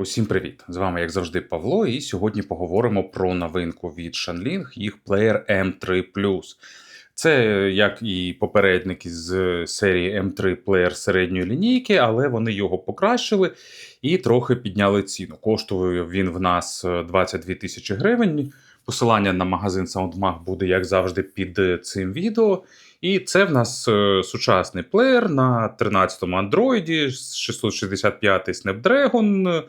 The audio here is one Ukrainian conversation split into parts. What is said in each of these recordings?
Усім привіт! З вами, як завжди, Павло, і сьогодні поговоримо про новинку від Shanling, їх плеєр M3 Це як і попередник із серії M3 плеєр середньої лінійки, але вони його покращили і трохи підняли ціну. Коштує він в нас 22 тисячі гривень. Посилання на магазин SoundMag буде, як завжди, під цим відео. І це в нас е, сучасний плеєр на 13-му Android, 665 Snapdragon,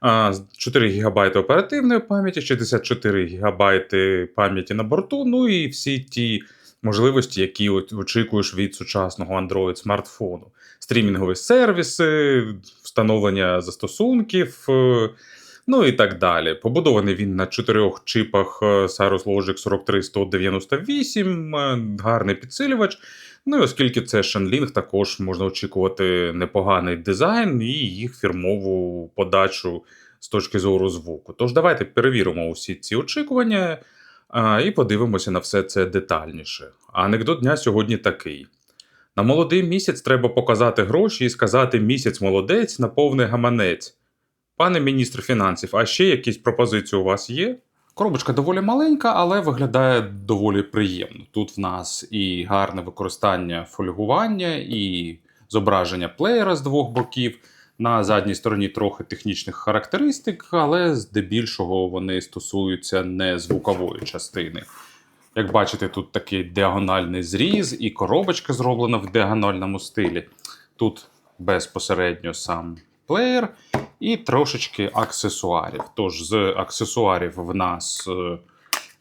а, 4 ГБ оперативної пам'яті, 64 ГБ пам'яті на борту, ну і всі ті можливості, які очікуєш від сучасного Android смартфону. Стрімінгові сервіси, встановлення застосунків. Ну і так далі. Побудований він на чотирьох чипах е, Cyrus Logic 43198, е, гарний підсилювач. Ну і оскільки це Shenling, також можна очікувати непоганий дизайн і їх фірмову подачу з точки зору звуку. Тож давайте перевіримо усі ці очікування а, і подивимося на все це детальніше. Анекдот дня сьогодні такий: на молодий місяць треба показати гроші і сказати місяць молодець на повний гаманець. Пане міністр фінансів, а ще якісь пропозиції у вас є? Коробочка доволі маленька, але виглядає доволі приємно. Тут в нас і гарне використання фольгування, і зображення плеєра з двох боків. На задній стороні трохи технічних характеристик, але здебільшого вони стосуються не звукової частини. Як бачите, тут такий діагональний зріз, і коробочка зроблена в діагональному стилі. Тут безпосередньо сам плеєр і трошечки аксесуарів. Тож з аксесуарів в нас е,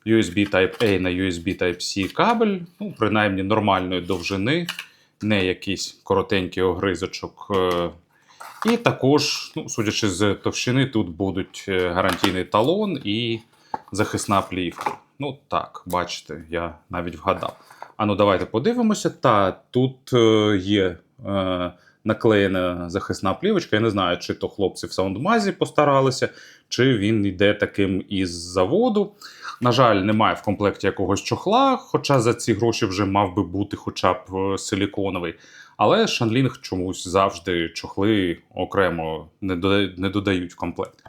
USB Type-A на USB Type-C кабель, ну, принаймні нормальної довжини, не якийсь коротенький огризочок. е, І також, ну, судячи з товщини, тут будуть е, гарантійний талон і захисна плівка. Ну так, бачите, я навіть вгадав. А ну давайте подивимося. Та тут є наклеєна захисна плівочка. Я не знаю, чи то хлопці в саундмазі постаралися, чи він йде таким із заводу. На жаль, немає в комплекті якогось чохла, хоча за ці гроші вже мав би бути хоча б е, силіконовий. Але Шанлінг чомусь завжди чохли окремо не додають, в комплект.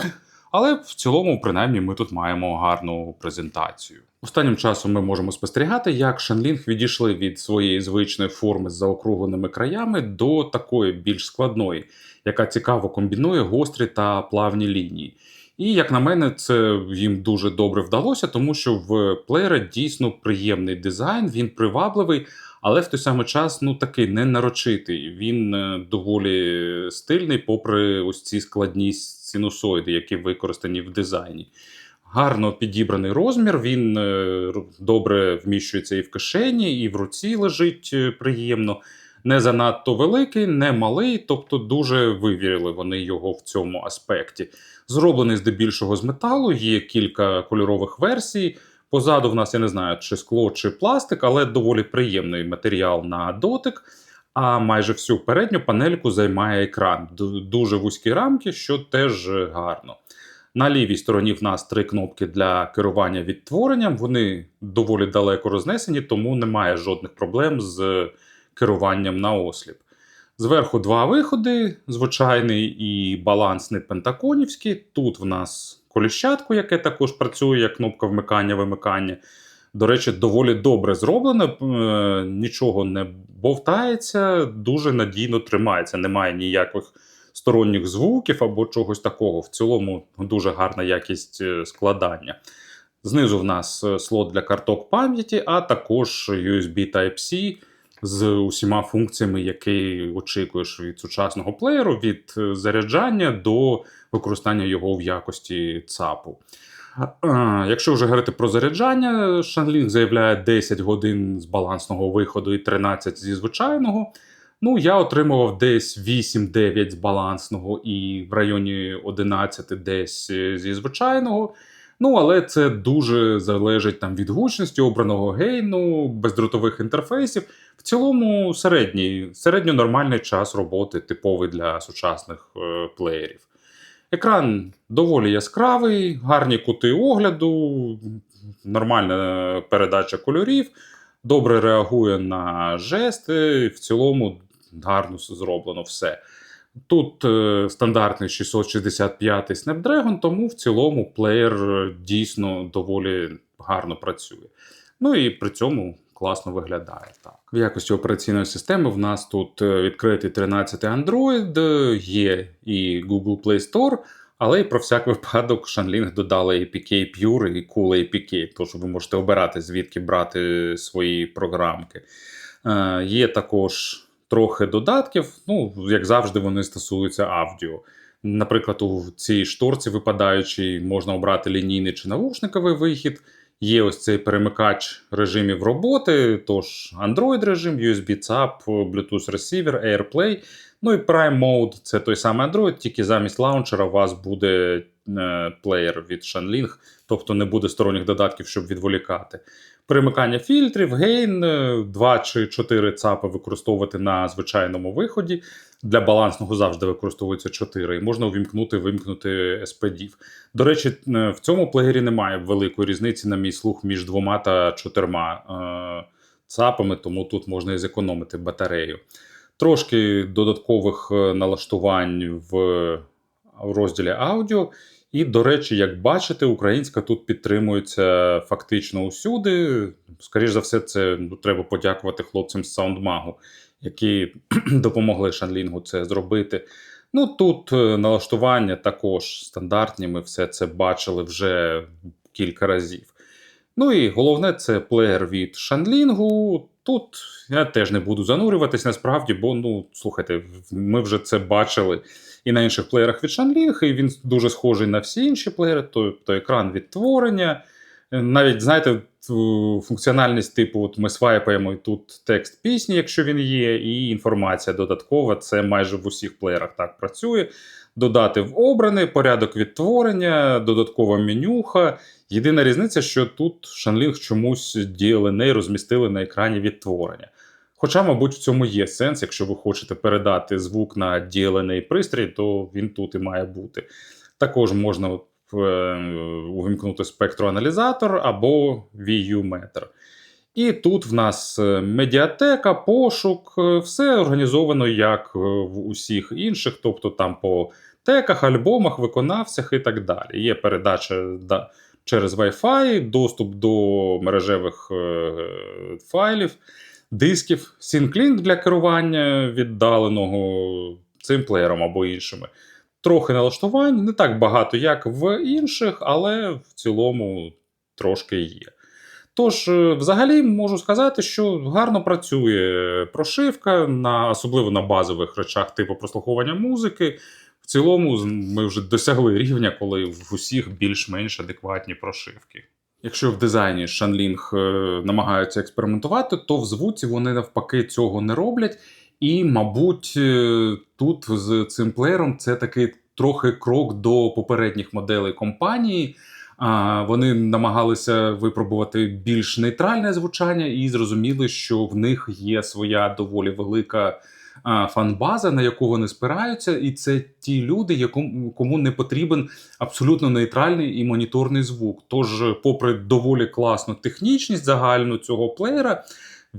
Але в цілому, принаймні, ми тут маємо гарну презентацію. Останнім часом ми можемо спостерігати, як Шанлінг відійшли від своєї звичної форми з заокругленими краями до такої більш складної, яка цікаво комбінує гострі та плавні лінії. І, як на мене, це їм дуже добре вдалося, тому що в плеєра дійсно приємний дизайн, він привабливий, але в той самий час ну такий ненарочитий. Він е, доволі стильний, попри ось ці складні синусоїди, які використані в дизайні. Гарно підібраний розмір, він е, добре вміщується і в кишені, і в руці лежить е, приємно. Не занадто великий, не малий, тобто дуже вивірили вони його в цьому аспекті. Зроблений здебільшого з металу, є кілька кольорових версій. Позаду в нас я не знаю, чи скло, чи пластик, але доволі приємний матеріал на дотик. А майже всю передню панельку займає екран. Дуже вузькі рамки, що теж гарно. На лівій стороні в нас три кнопки для керування відтворенням. Вони доволі далеко рознесені, тому немає жодних проблем з керуванням на осліп. Зверху два виходи: звичайний і балансний пентаконівський. Тут в нас коліщатку, яке також працює як кнопка вмикання-вимикання. До речі, доволі добре зроблено, е, нічого не бовтається, дуже надійно тримається. Немає ніяких сторонніх звуків або чогось такого. В цілому дуже гарна якість е, складання. Знизу в нас е, слот для карток пам'яті, а також USB Type-C з усіма функціями, які очікуєш від сучасного плеєру, від е, заряджання до використання його в якості ЦАПу. Якщо вже говорити про заряджання, Shanling заявляє 10 годин з балансного виходу і 13 зі звичайного. Ну, я отримував десь 8-9 з балансного і в районі 11 десь е, зі звичайного. Ну, але це дуже залежить там від гучності, обраного гейну, бездротових інтерфейсів. В цілому середній, середньо час роботи, типовий для сучасних е, плеєрів. Екран доволі яскравий, гарні кути огляду, нормальна передача кольорів, добре реагує на жести. В цілому гарно зроблено все. Тут е, стандартний 665 Snapdragon, тому в цілому плеєр е, дійсно доволі гарно працює. Ну і при цьому класно виглядає. Так. В якості операційної системи в нас тут е, відкритий 13 Android, е, є і Google Play Store, але і про всяк випадок Shanling додали APK Pure і Cool APK, тож ви можете обирати, звідки брати свої програмки. Е, Є також трохи додатків, ну, як завжди, вони стосуються аудіо. Наприклад, у цій шторці випадаючій можна обрати лінійний чи навушниковий вихід. Є ось цей перемикач режимів роботи, тож Android режим, USB ЦАП, Bluetooth Receiver, AirPlay. Ну і Prime Mode це той самий Android, тільки замість лаунчера у вас буде е, плеєр від Shanling, тобто не буде сторонніх додатків, щоб відволікати. Перемикання фільтрів, гейн, 2 чи 4 ЦАПи використовувати на звичайному виході. Для балансного завжди використовується 4, і можна увімкнути вимкнути SPDIF. До речі, е, в цьому плеєрі немає великої різниці, на мій слух, між двома та чотирма е, ЦАПами, тому тут можна і зекономити батарею. Трошки додаткових е, налаштувань в розділі аудіо. І, до речі, як бачите, українська тут підтримується фактично усюди. Скоріше за все, це ну, треба подякувати хлопцям з SoundMag, які допомогли Шанлінгу це зробити. Ну тут е, налаштування також стандартні. Ми все це бачили вже кілька разів. Ну і головне це плеєр від Шанлінгу. Тут я теж не буду занурюватись насправді, бо ну слухайте, ми вже це бачили і на інших плеєрах від Шанліг, і він дуже схожий на всі інші плеєри, тобто екран відтворення. Навіть, знаєте, функціональність типу, от ми свайпаємо і тут текст пісні, якщо він є, і інформація додаткова. Це майже в усіх плеєрах так працює. Додати в обраний порядок відтворення, додаткова менюха. Єдина різниця, що тут Shanling чомусь DLNA розмістили на екрані відтворення. Хоча, мабуть, в цьому є сенс, якщо ви хочете передати звук на DLNA пристрій, то він тут і має бути. Також можна увімкнути спектроаналізатор або VU-метр. І тут в нас е, медіатека, пошук, е, все організовано як в усіх інших, тобто там по теках, альбомах, виконавцях і так далі. Є передача через Wi-Fi, доступ до мережевих файлів дисків, SyncLink для керування віддаленого цим плеєром або іншими. Трохи налаштувань, не так багато, як в інших, але в цілому трошки є. Тож, е, взагалі, можу сказати, що гарно працює прошивка, на, особливо на базових речах типу прослуховування музики. В цілому, ми вже досягли рівня, коли в усіх більш-менш адекватні прошивки. Якщо в дизайні Шанлінг намагаються експериментувати, то в звуці вони навпаки цього не роблять. І, мабуть, е, тут з цим плеєром це такий трохи крок до попередніх моделей компанії. Вони намагалися випробувати більш нейтральне звучання і зрозуміли, що в них є своя доволі велика фанбаза, на яку вони спираються, і це ті люди, якому кому не потрібен абсолютно нейтральний і моніторний звук. Тож, попри доволі класну технічність загальну цього плеєра,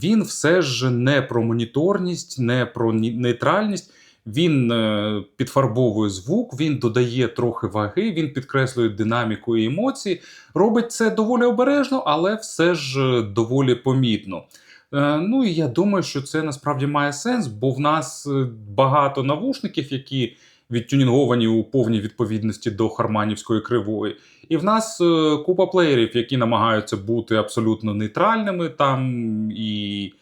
він все ж не про моніторність, не про нейтральність. Він е, підфарбовує звук, він додає трохи ваги, він підкреслює динаміку і емоції. Робить це доволі обережно, але все ж е, доволі помітно. Е, ну і я думаю, що це насправді має сенс, бо в нас багато навушників, які відтюнінговані у повній відповідності до харманівської кривої. І в нас е, купа плеєрів, які намагаються бути абсолютно нейтральними там і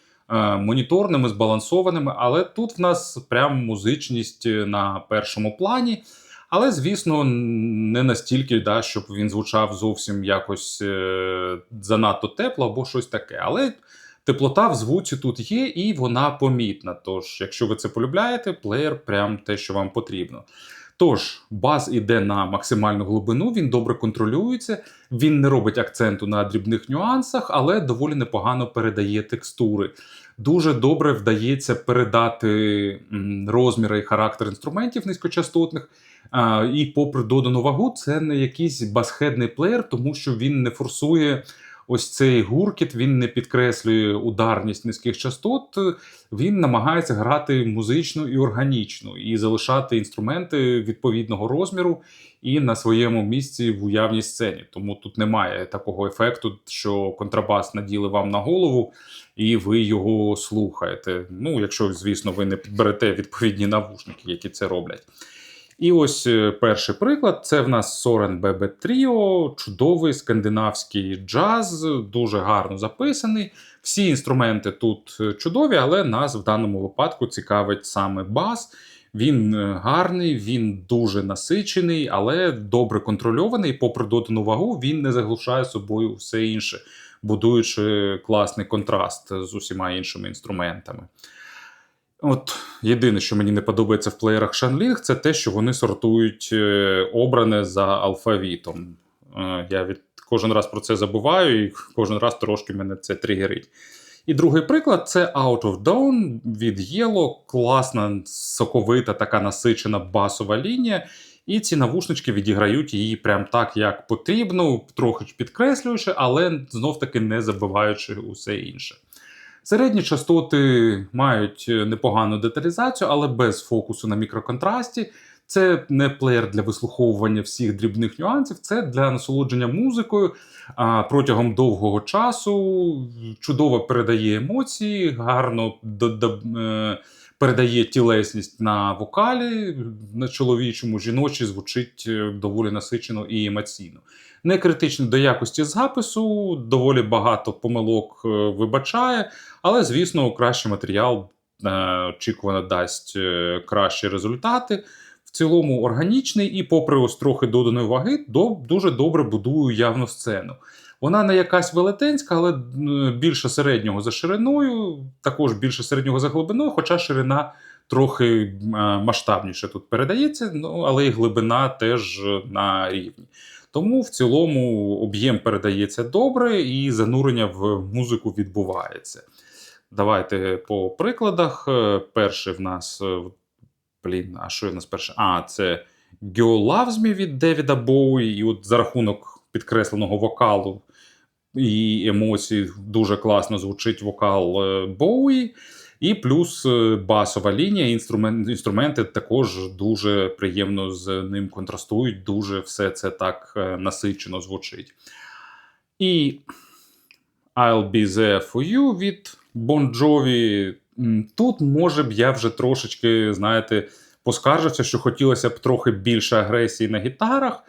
моніторними, збалансованими. Але тут в нас прям музичність на першому плані. Але, звісно, не настільки, да, щоб він звучав зовсім якось е, занадто тепло або щось таке. Але Теплота в звуці тут є, і вона помітна. Тож, якщо ви це полюбляєте, плеєр прям те, що вам потрібно. Тож, бас іде на максимальну глибину, він добре контролюється, він не робить акценту на дрібних нюансах, але доволі непогано передає текстури. Дуже добре вдається передати розміри і характер інструментів низькочастотних. І, попри додану вагу, це не якийсь басхедний плеєр, тому що він не форсує ось цей гуркіт він не підкреслює ударність низьких частот, він намагається грати музично і органічно, і залишати інструменти відповідного розміру і на своєму місці в уявній сцені. Тому тут немає такого ефекту, що контрабас наділи вам на голову, і ви його слухаєте. Ну, якщо, звісно, ви не підберете відповідні навушники, які це роблять. І ось е, перший приклад: це в нас Сорен Бебе Тріо, чудовий скандинавський джаз, дуже гарно записаний. Всі інструменти тут е, чудові, але нас в даному випадку цікавить саме бас. Він е, гарний, він дуже насичений, але добре контрольований. Попри додану вагу, він не заглушає собою все інше, будуючи класний контраст з усіма іншими інструментами. От єдине, що мені не подобається в плеєрах Shanling, це те, що вони сортують е, обране за алфавітом. Е, Я від кожен раз про це забуваю, і кожен раз трошки мене це тригерить. І другий приклад це Out of Dawn від Yellow. Класна, соковита, така насичена басова лінія. І ці навушнички відіграють її прям так, як потрібно, трохи підкреслюючи, але знов-таки не забиваючи усе інше. Середні частоти мають непогану деталізацію, але без фокусу на мікроконтрасті. Це не плеєр для вислуховування всіх дрібних нюансів, це для насолодження музикою а, протягом довгого часу. Чудово передає емоції, гарно до, е, передає тілесність на вокалі, на чоловічому, жіночі звучить е, доволі насичено і емоційно. Не критично до якості запису, доволі багато помилок е, вибачає, але, звісно, кращий матеріал е, очікувано дасть кращі результати. В цілому органічний і, попри ось трохи доданої ваги, дуже добре будує явну сцену. Вона не якась велетенська, але більше середнього за шириною, також більше середнього за глибиною, хоча ширина трохи е, масштабніше тут передається, ну, але і глибина теж на рівні. Тому в цілому об'єм передається добре і занурення в музику відбувається. Давайте по прикладах. Е, Перший в нас. е, Блін, а що в нас перше? А, це Girl Loves від Девіда Боуї. І от за рахунок підкресленого вокалу і емоцій дуже класно звучить вокал е, Боуї. І плюс е, басова лінія, інструмент, інструменти також дуже приємно з ним контрастують, дуже все це так е, насичено звучить. І I'll be there for you від Bon Jovi. Тут, може б, я вже трошечки, знаєте, поскаржився, що хотілося б трохи більше агресії на гітарах.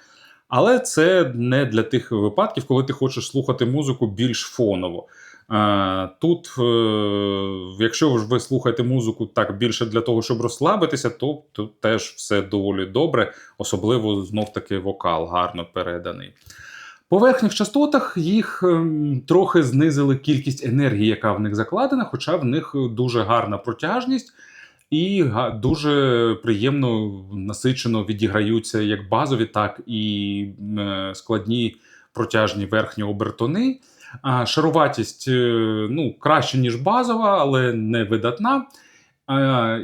Але це не для тих випадків, коли ти хочеш слухати музику більш фоново. Е, Тут, е, якщо ж ви слухаєте музику так більше для того, щоб розслабитися, то тут теж все доволі добре, особливо знов-таки вокал гарно переданий. По верхніх частотах їх ем, трохи знизили кількість енергії, яка в них закладена, хоча в них дуже гарна протяжність і дуже приємно насичено відіграються як базові, так і е, складні протяжні верхні обертони. Шаруватість е, ну, краще, ніж базова, але не видатна.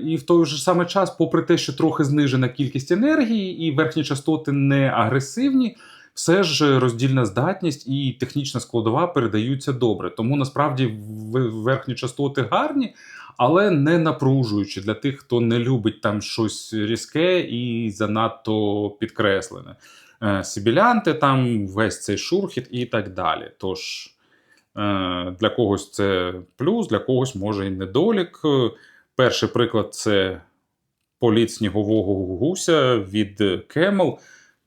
І в той же самий час, попри те, що трохи знижена кількість енергії, і верхні частоти не агресивні, все ж роздільна здатність і технічна складова передаються добре. Тому насправді верхні частоти гарні, але не напружуючі для тих, хто не любить там щось різке і занадто підкреслене. Е, Сібілянти, там весь цей шурхіт і так далі. Тож е, для когось це плюс, для когось може і недолік. Е, Перший приклад це політ снігового гуся від Camel.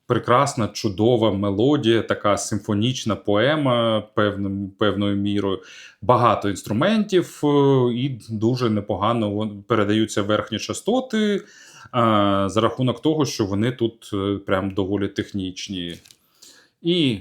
Прекрасна, чудова мелодія, така симфонічна поема певним, певною мірою. Багато інструментів, е, і дуже непогано передаються верхні частоти за рахунок того, що вони тут е, прям доволі технічні. І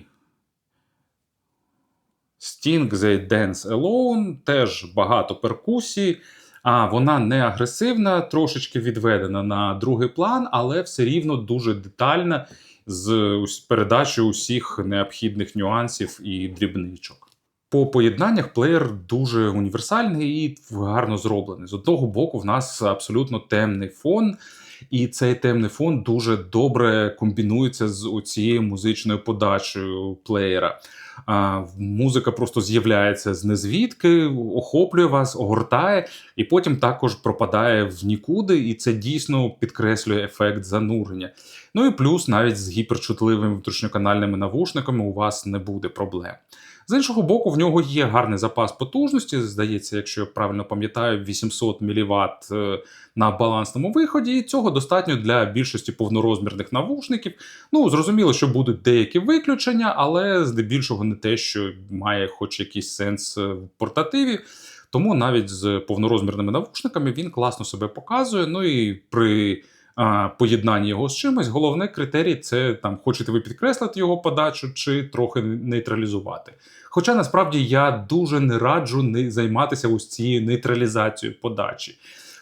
Sting The Dance Alone теж багато перкусій. А вона не агресивна, трошечки відведена на другий план, але все рівно дуже детальна з передачею усіх необхідних нюансів і дрібничок. По поєднаннях плеєр дуже універсальний і гарно зроблений. З одного боку, в нас абсолютно темний фон, і цей темний фон дуже добре комбінується з цією музичною подачею плеєра. А, музика просто з'являється з незвідки, охоплює вас, огортає, і потім також пропадає в нікуди, і це дійсно підкреслює ефект занурення. Ну і плюс навіть з гіперчутливими внутрішньоканальними навушниками у вас не буде проблем. З іншого боку, в нього є гарний запас потужності. Здається, якщо я правильно пам'ятаю, 800 мВт на балансному виході, і цього достатньо для більшості повнорозмірних навушників. Ну, зрозуміло, що будуть деякі виключення, але здебільшого не те, що має хоч якийсь сенс е, в портативі. Тому навіть з повнорозмірними навушниками він класно себе показує. Ну і при а, поєднанні його з чимось, головний критерій це там, хочете ви підкреслити його подачу чи трохи нейтралізувати. Хоча насправді я дуже не раджу не займатися ось цією нейтралізацією подачі.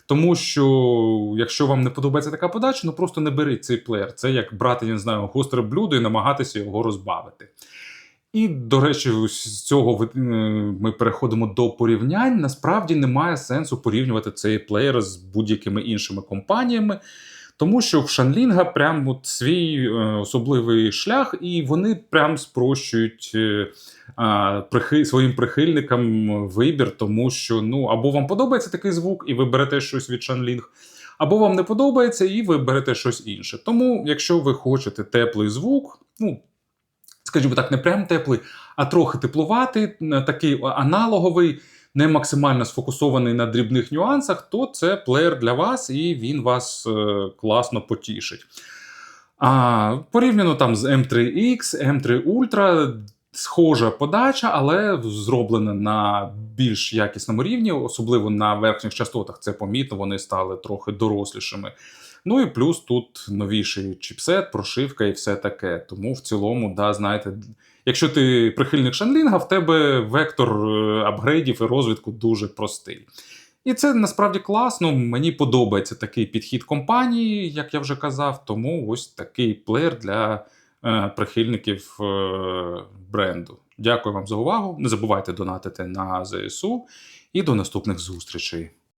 Тому що, якщо вам не подобається така подача, ну просто не беріть цей плеєр. Це як брати, я не знаю, гостре блюдо і намагатися його розбавити. І, до речі, з цього е, ми переходимо до порівнянь. Насправді немає сенсу порівнювати цей плеєр з будь-якими іншими компаніями, тому що в Шанлінга прям от свій е, особливий шлях, і вони прям спрощують е, прихи, своїм прихильникам вибір, тому що ну або вам подобається такий звук, і ви берете щось від Шанлінг, або вам не подобається, і ви берете щось інше. Тому, якщо ви хочете теплий звук, ну скажімо так, не прям теплий, а трохи теплуватий, такий аналоговий, не максимально сфокусований на дрібних нюансах, то це плеєр для вас, і він вас е, класно потішить. А порівняно там з M3X, M3 Ultra, схожа подача, але зроблена на більш якісному рівні, особливо на верхніх частотах. Це помітно, вони стали трохи дорослішими. Ну і плюс тут новіший чіпсет, прошивка і все таке. Тому в цілому, да, знаєте, якщо ти прихильник Шанлінга, в тебе вектор е, апгрейдів і розвитку дуже простий. І це насправді класно. Мені подобається такий підхід компанії, як я вже казав. Тому ось такий плеєр для е, прихильників е, бренду. Дякую вам за увагу. Не забувайте донатити на ЗСУ і до наступних зустрічей.